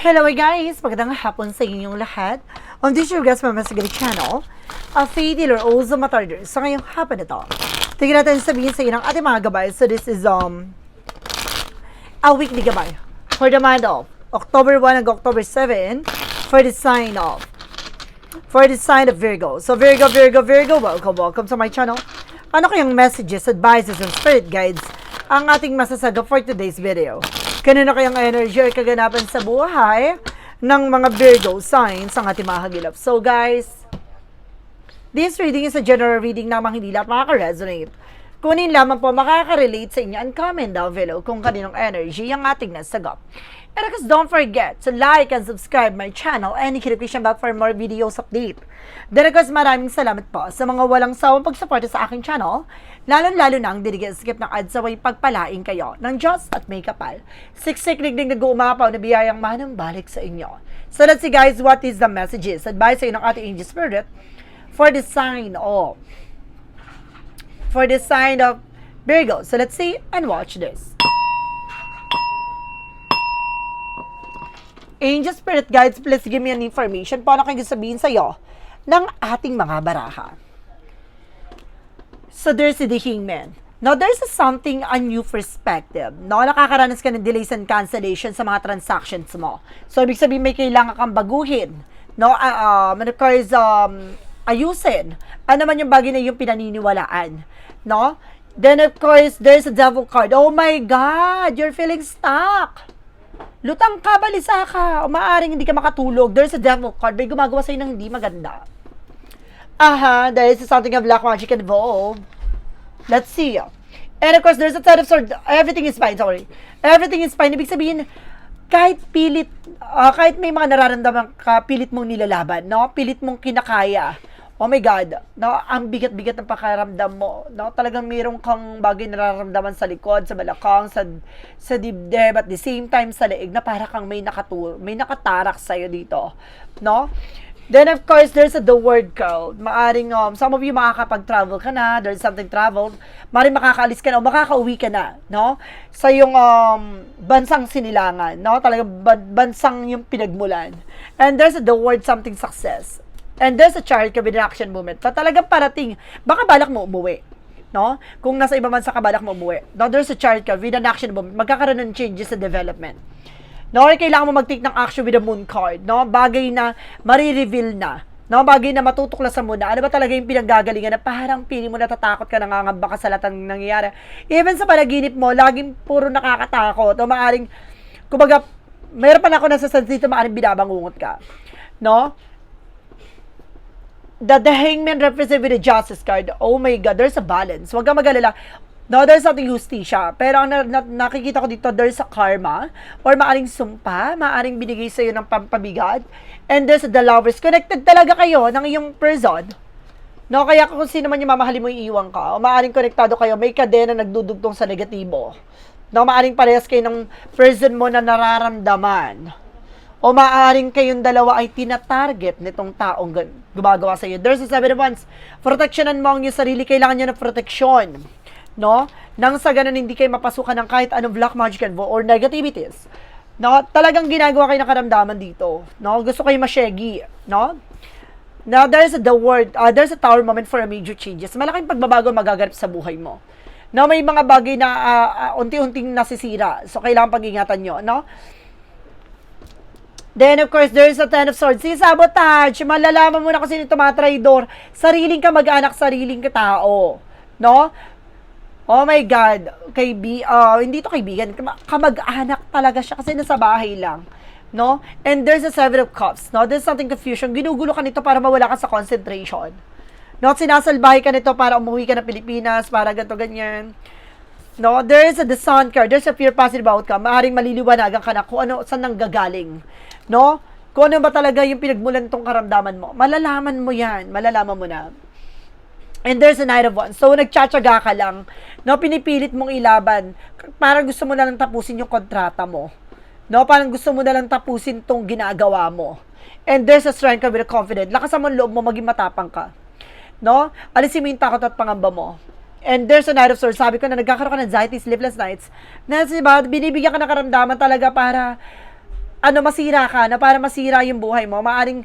Hello guys! Magandang hapon sa inyong lahat. On this your guys, Mama Sigari Channel, a Faye Dealer also Matarder. Sa ngayong hapon na to, tingnan natin sabihin sa inyo ng ating mga gabay. So this is um a weekly gabay for the month of October 1 hanggang October 7 for the sign of for the sign of Virgo. So Virgo, Virgo, Virgo, welcome, welcome to my channel. Ano kayang messages, advices, and spirit guides ang ating masasaga for today's video? Kanino kayang energy or kaganapan sa buhay ng mga Virgo signs ang ating mga hagilap? So guys, this reading is a general reading namang hindi lahat makaka-resonate. Kunin lamang po makaka-relate sa inyo and comment down below kung kaninong energy ang ating nasagap. And of course, don't forget to like and subscribe my channel and hit the bell for more videos update. Then of course, maraming salamat po sa mga walang sawang pagsuporta sa aking channel, lalong-lalo na ang dinigil-skip ng ads away pagpalain kayo ng Diyos at may kapal. Siksik ligling nag-uumapaw na biyayang manang balik sa inyo. So let's see guys, what is the messages? Advice sa inyo ng ating angel spirit for the sign of for the sign of Virgo. So let's see and watch this. Angel Spirit Guides, please give me an information. Paano kayo sabihin sa'yo ng ating mga baraha? So there's the Hangman. Now, there's something, a new perspective. No, nakakaranas ka ng delays and cancellation sa mga transactions mo. So, ibig sabihin may kailangan kang baguhin. No, uh, um, and of course, um, ayusin. Ano man yung bagay na yung pinaniniwalaan. No? Then, of course, there's a devil card. Oh my God, you're feeling stuck. Lutang ka, balisa ka. O maaring hindi ka makatulog. There's a devil card. May gumagawa sa'yo ng hindi maganda. Aha, there is something of black magic involved. Let's see. And of course, there's a ten of swords. Everything is fine, sorry. Everything is fine. Ibig sabihin, kahit pilit, ah, kahit may mga nararamdaman ka, pilit mong nilalaban, no? Pilit mong kinakaya. Oh my God, no? Ang bigat-bigat ng pakaramdam mo, no? Talagang mayroon kang bagay na nararamdaman sa likod, sa balakang, sa, sa dibdib, at the same time sa leeg, na para kang may nakatur, may nakatarak sa'yo dito, no? Then, of course, there's the word cloud. Maaring, um, some of you makakapag-travel ka na, there's something traveled, maaring makakaalis ka na o makakauwi ka na, no? Sa yung um, bansang sinilangan, no? Talagang ban- bansang yung pinagmulan. And there's the word something success. And there's a child an action movement. Na talagang parating, baka balak mo umuwi. No? Kung nasa iba man sa kabalak mo umuwi. No, there's a child ka with movement. Magkakaroon ng changes sa development. No, or kailangan mo mag-take ng action with the moon card, no? Bagay na marireveal na. No, bagay na matutuklasan mo na. Ano ba talaga yung pinanggagalingan na parang pili mo natatakot ka, nangangamba ka sa lahat ng nangyayari. Even sa panaginip mo, laging puro nakakatakot. O maaring, kumbaga, mayroon pa na ako nasa dito, maaring binabangungot ka. No? The, the hangman represent with the justice card. Oh my God, there's a balance. Huwag kang mag-alala. No, there's something justisya. Pero ang na, na, nakikita ko dito, there's a karma or maaring sumpa, maaring binigay sa iyo ng pampabigat. And there's the lovers. Connected talaga kayo ng iyong person. No, kaya kung sino man yung mamahalin mo, iiwan ka. O maaring konektado kayo, may kadena nagdudugtong sa negatibo. No, maaring parehas kayo ng person mo na nararamdaman. O maaring kayong dalawa ay tina-target nitong taong gumagawa sa iyo. There's a seven of wands. Proteksyonan mo ang iyong sarili. Kailangan nyo ng proteksyon no? Nang sa ganun hindi kayo mapasukan ng kahit anong black magic and or negativities. No? Talagang ginagawa kayo ng karamdaman dito. No? Gusto kayo masyegi, no? Now, there's the word, uh, there's a tower moment for a major changes. Malaking pagbabago magaganap sa buhay mo. No, may mga bagay na uh, uh, unti-unting nasisira. So, kailangan pag-ingatan nyo, no? Then, of course, there's a Ten of Swords. Si sabotage, malalaman mo na sino yung tumatraidor. Sariling ka mag-anak, sariling ka tao. No? Oh my God, kaibi, uh, hindi to kaibigan, kamag-anak talaga siya kasi nasa bahay lang. No? And there's a seven of cups. No? There's something confusion. Ginugulo ka nito para mawala ka sa concentration. No? Sinasalbahay ka nito para umuwi ka ng Pilipinas, para ganto ganyan. No? There's a the sun card. There's a fear positive outcome. Maaring maliliwanagan ka na kung ano, saan nang gagaling. No? Kung ano ba talaga yung pinagmulan tong karamdaman mo. Malalaman mo yan. Malalaman mo na. And there's a Knight of Wands. So, nagtsatsaga ka lang. No, pinipilit mong ilaban. Parang gusto mo na lang tapusin yung kontrata mo. No, parang gusto mo na lang tapusin tong ginagawa mo. And there's a strength ka with confident. Lakasan mo ang loob mo, maging matapang ka. No? Alisin mo yung takot at pangamba mo. And there's a Knight of Swords. Sabi ko na nagkakaroon ka ng anxiety, sleepless nights. Na diba, binibigyan ka ng karamdaman talaga para ano, masira ka, na para masira yung buhay mo, maaring,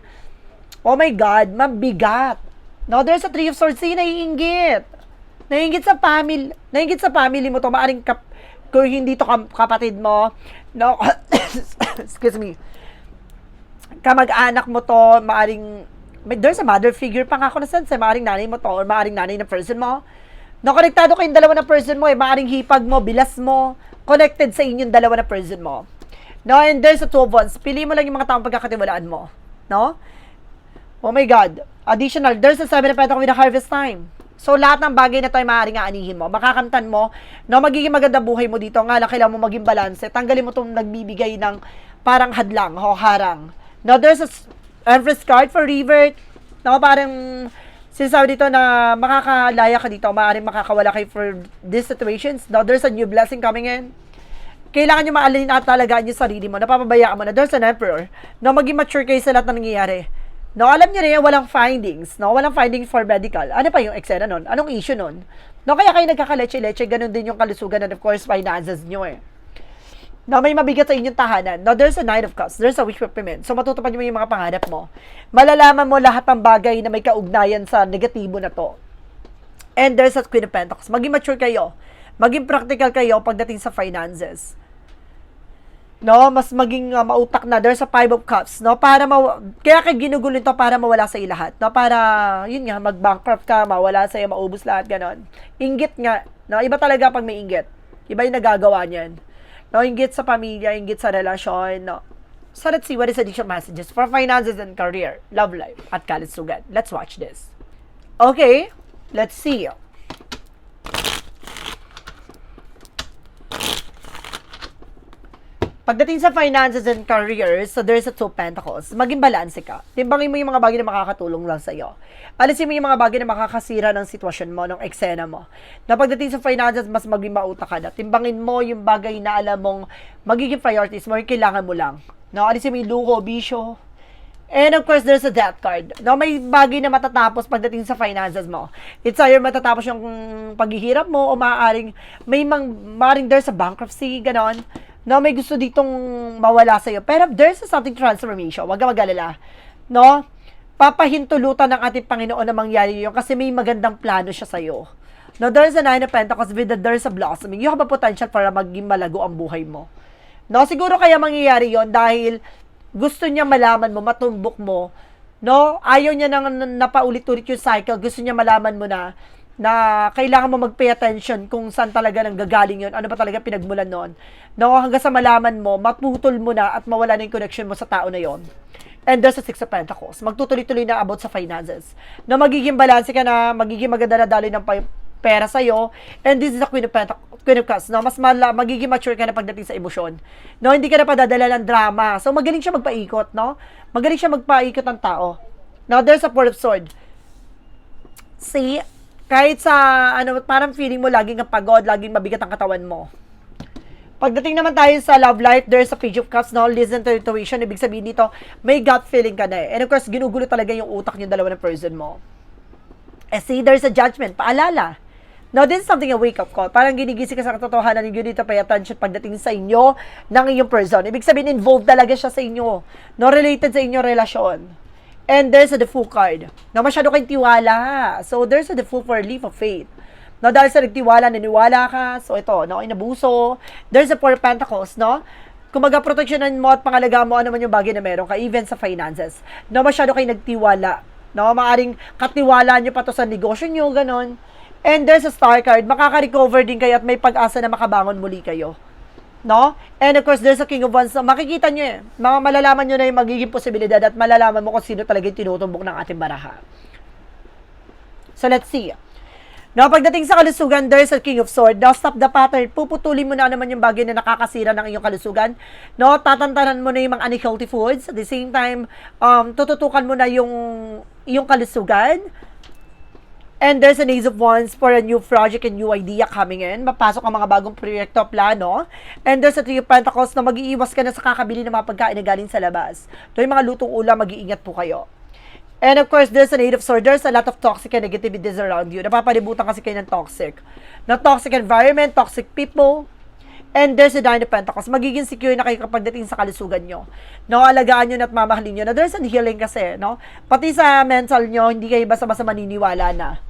oh my God, mabigat. No, there's a three of swords, sige, naiingit. Naiingit sa family, naiingit sa family mo to, maaring kap, kung hindi to kapatid mo, no, excuse me, kamag-anak mo to, maaring, may, there's a mother figure pa nga ako na sense, eh, maaring nanay mo to, or maaring nanay ng person mo. No, konektado kayong dalawa na person mo, eh, maaring hipag mo, bilas mo, connected sa inyong dalawa na person mo. No, and there's a two of wands. Pili mo lang yung mga taong pagkakatiwalaan mo. No? Oh my God. Additional, there's a seven of pentacles with a harvest time. So, lahat ng bagay na to ay maaaring aanihin mo. Makakamtan mo, no, magiging maganda buhay mo dito. Nga lang, kailangan mo maging balance. Tanggalin mo itong nagbibigay ng parang hadlang o harang. No, there's a Empress card for revert. No, parang sinasabi dito na makakalaya ka dito. Maaaring makakawala kayo for these situations. No, there's a new blessing coming in kailangan nyo maalin at talagaan yung sarili mo. Napapabayaan mo na. There's an emperor. No, maging mature kayo sa lahat ng nangyayari. No, alam nyo yan, walang findings. No, walang findings for medical. Ano pa yung eksena nun? Anong issue nun? No, kaya kayo nagkakaleche-leche, ganun din yung kalusugan and of course, finances nyo eh. No, may mabigat sa inyong tahanan. No, there's a nine of cups. There's a wish fulfillment. So, matutupad mo yung mga pangarap mo. Malalaman mo lahat ng bagay na may kaugnayan sa negatibo na to. And there's a Queen of Pentacles. Maging mature kayo. Maging practical kayo pagdating sa finances. No, mas maging uh, mautak na. There's a Five of Cups, no? Para maw- kaya kay ginugulo ito para mawala sa lahat, no? Para yun nga mag-bankrupt ka, mawala sa iyo, maubos lahat ganon. Inggit nga, no? Iba talaga pag may inggit. Iba yung nagagawa niyan. No, inggit sa pamilya, inggit sa relasyon, no? So let's see what is additional messages for finances and career, love life, at kalusugan. Let's watch this. Okay, let's see. Pagdating sa finances and careers, so there's a two pentacles. Maging balanse ka. Timbangin mo yung mga bagay na makakatulong lang sa iyo. Alisin mo yung mga bagay na makakasira ng sitwasyon mo, ng eksena mo. Na pagdating sa finances, mas maging mauta ka na. Timbangin mo yung bagay na alam mong magiging priorities mo, yung kailangan mo lang. No, alisin mo yung luho, bisyo, And of course, there's a death card. No, may bagay na matatapos pagdating sa finances mo. It's either matatapos yung paghihirap mo o maaaring may mang, maaaring there's a bankruptcy, ganon. No, may gusto ditong mawala sa'yo. Pero there's a something transformation. Huwag ka mag-alala. No? Papahintulutan ng ating Panginoon na mangyari yun kasi may magandang plano siya sa'yo. No, there's a nine of pentacles with the there's a blossoming. You have a potential para maging malago ang buhay mo. No, siguro kaya mangyayari yon dahil gusto niya malaman mo, matumbok mo, no? Ayaw niya nang napaulit-ulit yung cycle. Gusto niya malaman mo na na kailangan mo mag-pay attention kung saan talaga nang gagaling yon ano ba talaga pinagmulan noon. No, hanggang sa malaman mo, maputol mo na at mawala na yung connection mo sa tao na yon. And there's a Six of Pentacles. Magtutuloy-tuloy na about sa finances. Na magiging balance ka na, magiging maganda na daloy ng pera sa'yo. And this is the Queen of Pentacles. Queen of Cups, no? Mas mala, magiging mature ka na pagdating sa emosyon. No, hindi ka na padadala ng drama. So, magaling siya magpaikot, no? Magaling siya magpaikot ng tao. Now, there's a Four of Sword. See, kahit sa, ano, parang feeling mo laging ang pagod, laging mabigat ang katawan mo. Pagdating naman tayo sa love life, there's a page of cups, no? Listen to intuition. Ibig sabihin dito, may gut feeling ka na eh. And of course, ginugulo talaga yung utak yung dalawa ng person mo. Eh, see, there's a judgment. Paalala. Now, this is something a wake-up call. Parang ginigising ka sa katotohanan yung dito pay attention pagdating sa inyo ng iyong person. Ibig sabihin, involved talaga siya sa inyo. No, related sa inyong relasyon. And there's a default card. No, masyado kayong tiwala. So, there's a default for a leap of faith. No, dahil sa nagtiwala, naniwala ka. So, ito, no, inabuso. There's a four pentacles, no? Kumaga, proteksyonan mo at pangalagaan mo ano man yung bagay na meron ka, even sa finances. No, masyado kayo nagtiwala. No, maaring katiwala nyo pa to sa negosyo nyo, ganon. And there's a star card, makaka-recover din kayo at may pag-asa na makabangon muli kayo. No? And of course, there's a King of Wands. Makikita nyo eh. Mga malalaman nyo na yung magiging posibilidad at malalaman mo kung sino talaga yung tinutumbok ng ating baraha. So, let's see. No, pagdating sa kalusugan, there's a King of Sword. Now, stop the pattern. Puputulin mo na naman yung bagay na nakakasira ng iyong kalusugan. No, tatantanan mo na yung mga unhealthy foods. At the same time, um, tututukan mo na yung, yung kalusugan. And there's an Ace of Wands for a new project and new idea coming in. Mapasok ang mga bagong proyekto, plano. And there's a Three of Pentacles na mag-iiwas ka na sa kakabili ng mga pagkain na galing sa labas. Ito yung mga lutong ulam, mag-iingat po kayo. And of course, there's an Eight of Swords. There's a lot of toxic and negativities around you. Napapalibutan kasi kayo ng toxic. Na toxic environment, toxic people. And there's a Nine of Pentacles. Magiging secure na kayo kapag dating sa kalusugan nyo. No, alagaan nyo na at mamahalin nyo na. There's a healing kasi, no? Pati sa mental nyo, hindi kayo basta-basta maniniwala na.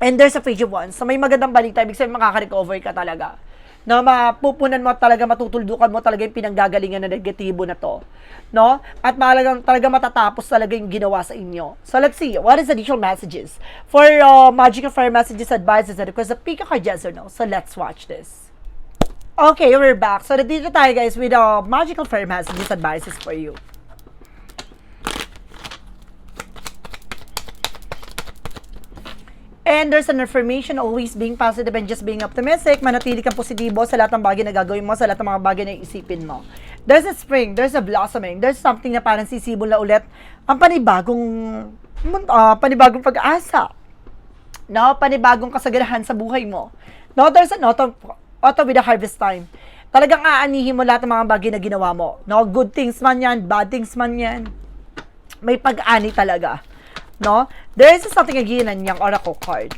And there's a page of wands. So, may magandang balita. Ibig sabihin, makaka-recover ka talaga. No, mapupunan mo talaga, matutuldukan mo talaga yung pinanggagalingan na negatibo na to. No? At malagang talaga matatapos talaga yung ginawa sa inyo. So, let's see. What is additional messages? For uh, Magic of Fire messages, advices, and requests, pick a card, yes or no. So, let's watch this. Okay, we're back. So, dito tayo guys with uh, Magical Fire messages, advices for you. And there's an affirmation, always being positive and just being optimistic. Manatili kang positibo sa lahat ng bagay na gagawin mo, sa lahat ng mga bagay na iisipin mo. There's a spring, there's a blossoming, there's something na parang sisibol na ulit ang panibagong, uh, panibagong pag-asa. No? Panibagong kasaganahan sa buhay mo. No? There's an autumn, autumn with a harvest time. Talagang aanihin mo lahat ng mga bagay na ginawa mo. No? Good things man yan, bad things man yan. May pag-ani talaga no? There is something again yung oracle card.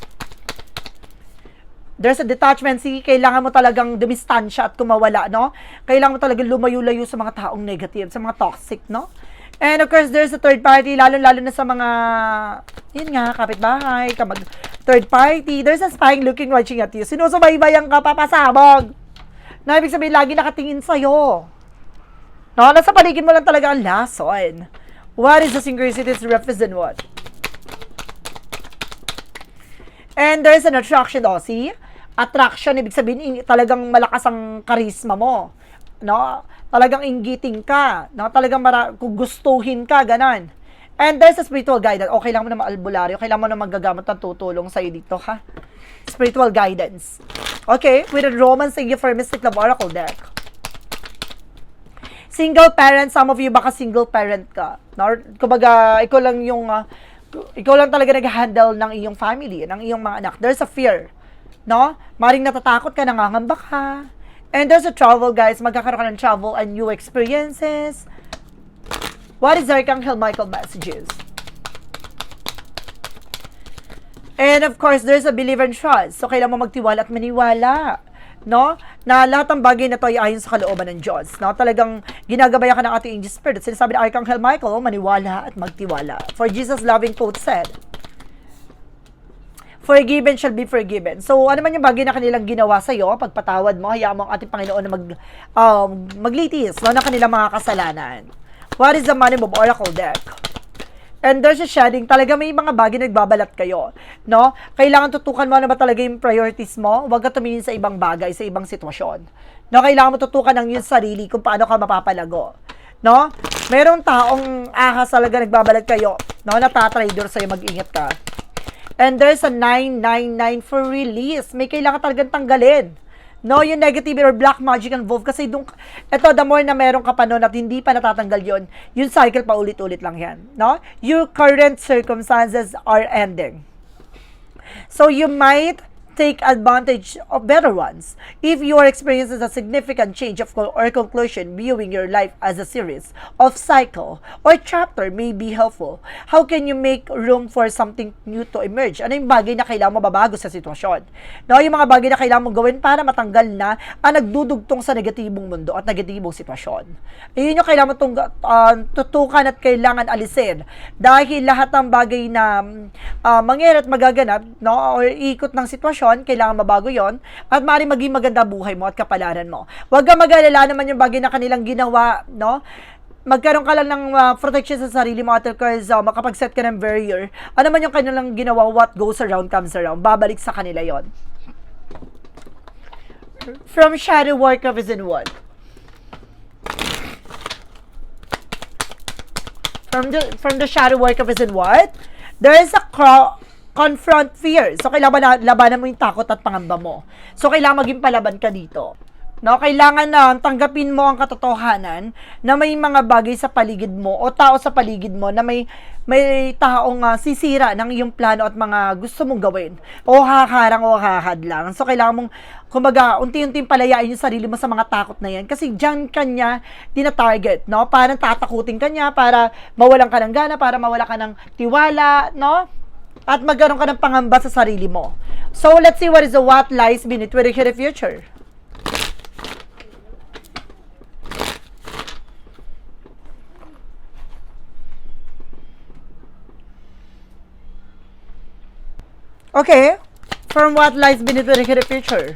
There's a detachment. See, kailangan mo talagang dumistansya at kumawala, no? Kailangan mo talagang lumayo-layo sa mga taong negative, sa mga toxic, no? And of course, there's a third party, lalo-lalo na sa mga, yun nga, kapitbahay, kamag, third party. There's a spying looking, watching at you. Sinusubaybayan ka, papasabog. Na ibig sabihin, lagi nakatingin sa'yo. No, nasa paligid mo lang talaga ang lason. What is the synchronicities represent what? And there's an attraction, oh, see? Attraction, ibig sabihin, in- talagang malakas ang karisma mo. No? Talagang inggiting ka. No? Talagang mara- gustuhin ka, ganon. And there's a spiritual guidance. O, kailangan mo na maalbularyo. Kailangan mo na magagamot ng tutulong sa'yo dito, ha? Spiritual guidance. Okay? With a Thank you for Love Oracle deck. Single parent, some of you baka single parent ka. No? Kumbaga, ikaw lang yung uh, ikaw lang talaga nag-handle ng iyong family, ng iyong mga anak. There's a fear. No? Maring natatakot ka, nangangamba ka. And there's a travel, guys. Magkakaroon ka ng travel and new experiences. What is Archangel Michael messages? And of course, there's a believe and trust. So, kailangan mo magtiwala at maniwala no? Na lahat ng bagay na to ay ayon sa kalooban ng Diyos, no? Talagang ginagabayan ka ng ating angel spirit. Sinasabi ni Archangel Michael, maniwala at magtiwala. For Jesus loving quote said, Forgiven shall be forgiven. So, ano man yung bagay na kanilang ginawa sa iyo, pagpatawad mo, hayaan mo ang ating Panginoon na mag, um, maglitis no, ng kanilang mga kasalanan. What is the money move oracle deck? And there's a shedding, talaga may mga bagay na nagbabalat kayo, no? Kailangan tutukan mo ano ba talaga yung priorities mo. Huwag ka tumingin sa ibang bagay, sa ibang sitwasyon. No, kailangan mo tutukan ng iyong sarili kung paano ka mapapalago. No? Merong taong ahas talaga nagbabalat kayo, no? Natatrader sa'yo, mag-ingat ka. And there's a 999 for release. May kailangan talagang tanggalin. No, yung negative or black magic involved kasi dung ito the more na meron ka pa noon at hindi pa natatanggal yon, yung cycle pa ulit-ulit lang yan, no? Your current circumstances are ending. So you might take advantage of better ones. If you are experiencing a significant change of or conclusion, viewing your life as a series of cycle or chapter may be helpful. How can you make room for something new to emerge? Ano yung bagay na kailangan mo babago sa sitwasyon? No, yung mga bagay na kailangan mong gawin para matanggal na ang nagdudugtong sa negatibong mundo at negatibong sitwasyon. Iyon yung kailangan mong uh, tutukan at kailangan alisin. Dahil lahat ng bagay na uh, mangyayari at magaganap, no, or ikot ng sitwasyon, sitwasyon, kailangan mabago yon at maaari maging maganda buhay mo at kapalaran mo. Huwag kang mag-alala naman yung bagay na kanilang ginawa, no? magkaroon ka lang ng uh, protection sa sarili mo at because uh, makapag-set ka ng barrier, ano man yung kanilang ginawa, what goes around comes around. Babalik sa kanila yon. From shadow work of in what? From the from the shadow work of in what? There is a crow confront fear. So, kailangan na, labanan mo yung takot at pangamba mo. So, kailangan maging palaban ka dito. No, kailangan na tanggapin mo ang katotohanan na may mga bagay sa paligid mo o tao sa paligid mo na may may taong uh, sisira ng iyong plano at mga gusto mong gawin o haharang o hahadlang. So kailangan mong kumbaga unti-unting palayain yung sarili mo sa mga takot na yan kasi diyan kanya tina-target, no? Parang tatakutin kanya para mawalan ka ng gana, para mawala ka ng tiwala, no? at magkaroon ka ng pangamba sa sarili mo. So, let's see what is the what lies beneath your future. Okay, from what lies beneath your future.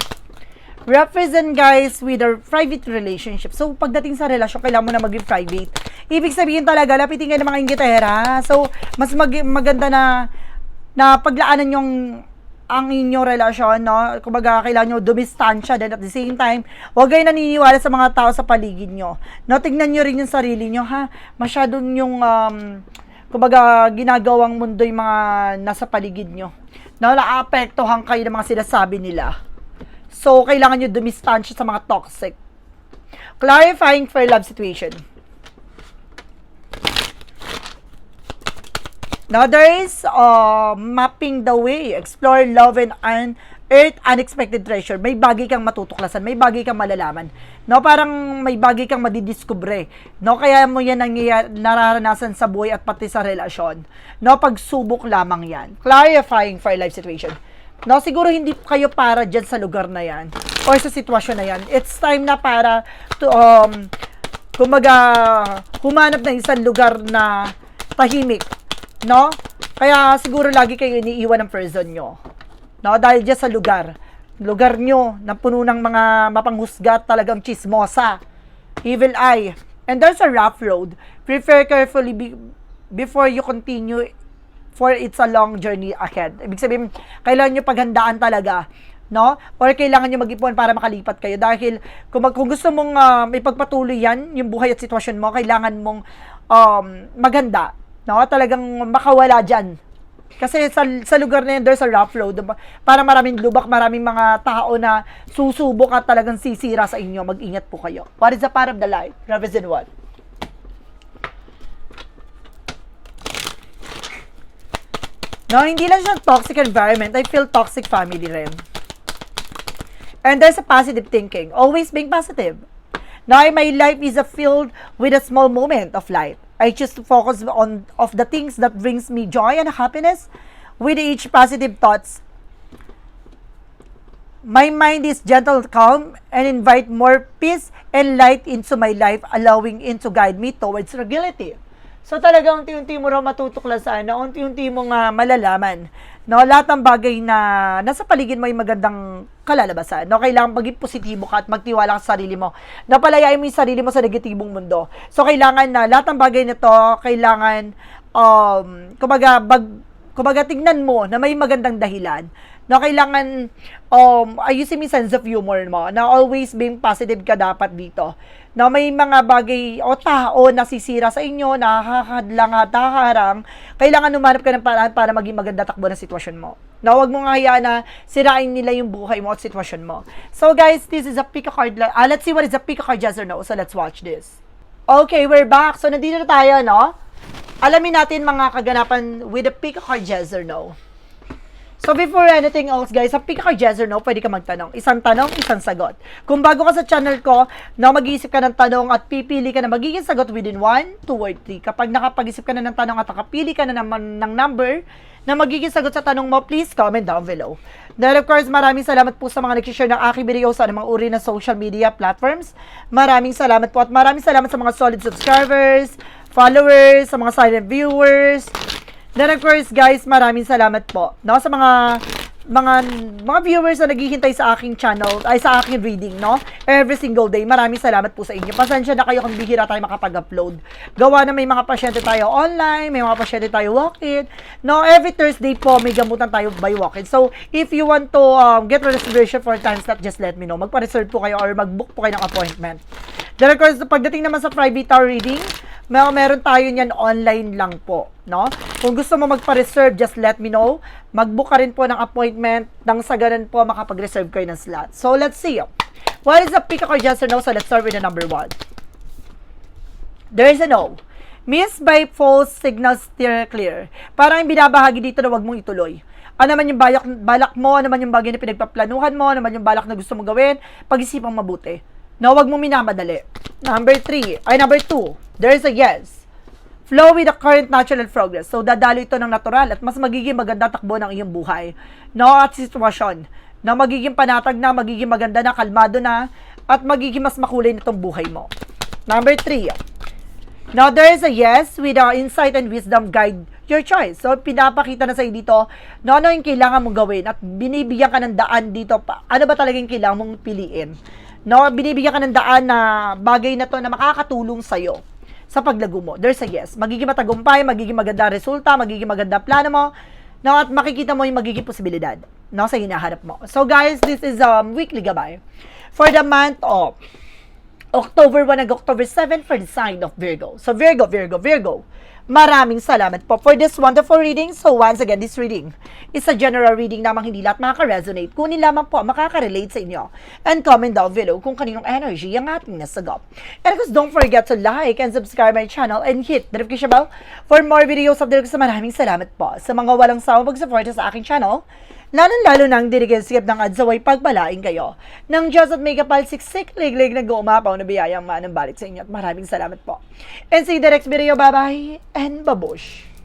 Represent guys with a private relationship. So, pagdating sa relasyon, kailangan mo na maging private. Ibig sabihin talaga, lapitin ka ng mga ingitera. So, mas mag maganda na na paglaanan yung ang inyong relasyon, no? Kumbaga, kailangan nyo dumistansya din at the same time, huwag kayo naniniwala sa mga tao sa paligid nyo. No, tignan nyo rin yung sarili nyo, ha? Masyadong yung, um, kumbaga, ginagawang mundo yung mga nasa paligid nyo. No, naapektuhan kayo ng mga sinasabi nila. So, kailangan nyo dumistansya sa mga toxic. Clarifying for love situation. Now, there is uh, mapping the way, explore love and unearth unexpected treasure. May bagay kang matutuklasan, may bagay kang malalaman. No, parang may bagay kang madidiskubre. No, kaya mo yan nangyayari, nararanasan sa buhay at pati sa relasyon. No, pagsubok lamang yan. Clarifying for life situation. No, siguro hindi kayo para dyan sa lugar na yan or sa sitwasyon na yan. It's time na para to, um, kumbaga, humanap ng isang lugar na tahimik. No? Kaya siguro lagi kayo iniiwan ng person nyo. No? Dahil dyan sa lugar. Lugar nyo na puno ng mga mapanghusgat talagang chismosa. Evil eye. And there's a rough road. Prefer carefully be- before you continue for it's a long journey ahead. Ibig sabihin, kailangan nyo paghandaan talaga no? Or kailangan nyo mag-ipon para makalipat kayo dahil kung, mag, kung gusto mong um, ipagpatuloy yan, yung buhay at sitwasyon mo, kailangan mong um, maganda, no? Talagang makawala dyan. Kasi sa, sa lugar na yun, there's a rough road. Para maraming lubak, maraming mga tao na susubok at talagang sisira sa inyo. Mag-ingat po kayo. What is the part of the life? Represent what? No, hindi lang siya toxic environment. I feel toxic family rin. And there's a positive thinking. Always being positive. Now, my life is a filled with a small moment of light. I choose to focus on of the things that brings me joy and happiness. With each positive thoughts, my mind is gentle, calm, and invite more peace and light into my life, allowing it to guide me towards regularity. So talagang unti-unti mo raw matutuklasan na unti-unti mo nga malalaman no, lahat ng bagay na nasa paligid mo ay magandang kalalabasan. No, kailangan maging positibo ka at magtiwala ka sa sarili mo. Napalayain mo yung sarili mo sa negatibong mundo. So kailangan na lahat ng bagay nito, kailangan um kumbaga bag, kumbaga tignan mo na may magandang dahilan na kailangan um, ayusin yung sense of humor mo, na always being positive ka dapat dito. Na may mga bagay o tao na sisira sa inyo, nakakadlang at nakaharang, kailangan umanap ka ng paraan para maging maganda takbo ng sitwasyon mo. Na huwag mo nga hayaan na sirain nila yung buhay mo at sitwasyon mo. So guys, this is a pick a card. Uh, let's see what is a pick a card yes or no. So let's watch this. Okay, we're back. So nandito na tayo, no? Alamin natin mga kaganapan with a pick a card yes or no. So before anything else guys, sa pick ka yes or no, pwede ka magtanong. Isang tanong, isang sagot. Kung bago ka sa channel ko, na mag-iisip ka ng tanong at pipili ka na magiging sagot within 1, 2, or 3. Kapag nakapag-isip ka na ng tanong at nakapili ka na naman ng number na magiging sagot sa tanong mo, please comment down below. Then of course, maraming salamat po sa mga nag-share ng aking video sa mga uri ng social media platforms. Maraming salamat po at maraming salamat sa mga solid subscribers, followers, sa mga silent viewers, Then of course, guys, maraming salamat po. No, sa mga mga mga viewers na naghihintay sa aking channel, ay sa aking reading, no? Every single day. Maraming salamat po sa inyo. Pasensya na kayo kung bihira tayo makapag-upload. Gawa na may mga pasyente tayo online, may mga pasyente tayo walk-in. No, every Thursday po may gamutan tayo by walk-in. So, if you want to um, get a reservation for time slot, just let me know. Magpa-reserve po kayo or mag-book po kayo ng appointment. Then of course, pagdating naman sa private tower reading, may meron tayo niyan online lang po, no? Kung gusto mo magpa-reserve, just let me know. Mag-book ka rin po ng appointment nang sa ganun po makapag-reserve kayo ng slot. So, let's see. What is the pick a card yes or no? So, let's start with the number one. There is a no. Miss by false signals steer clear. Parang yung binabahagi dito na wag mong ituloy. Ano naman yung balak, balak mo, ano naman yung bagay na pinagpaplanuhan mo, ano naman yung balak na gusto mong gawin, pag-isipang mabuti. No, wag mo minamadali. Number three, ay number two, there is a yes. Flow with the current natural progress. So, dadalo ito ng natural at mas magiging maganda takbo ng iyong buhay. No, at sitwasyon. Na magiging panatag na, magiging maganda na, kalmado na, at magiging mas makulay nitong buhay mo. Number three, Now, there is a yes with our insight and wisdom guide your choice. So, pinapakita na sa'yo dito no, ano yung kailangan mong gawin at binibigyan ka ng daan dito pa. Ano ba talaga yung kailangan mong piliin? No, binibigyan ka ng daan na bagay na to na makakatulong sa'yo sa paglago mo. There's a yes. Magiging matagumpay, magiging maganda resulta, magiging maganda plano mo, no, at makikita mo yung magiging posibilidad no, sa hinaharap mo. So guys, this is um, weekly gabay for the month of October 1 hanggang October 7 for the sign of Virgo. So Virgo, Virgo, Virgo. Maraming salamat po for this wonderful reading. So once again, this reading is a general reading namang hindi lahat makaka-resonate. Kunin lamang po makaka-relate sa inyo. And comment down below kung kaninong energy ang ating nasagap. And of course, don't forget to like and subscribe my channel and hit the notification bell for more videos of sa maraming salamat po sa mga walang sawa pag-support sa aking channel Lalong-lalo nang dinigisigap ng adsaway pagpalaing kayo. Nang Diyos at may kapal siksik, liglig nag-uumapaw na biyayang manang balik sa inyo at maraming salamat po. And see you the next video. Bye-bye and babush!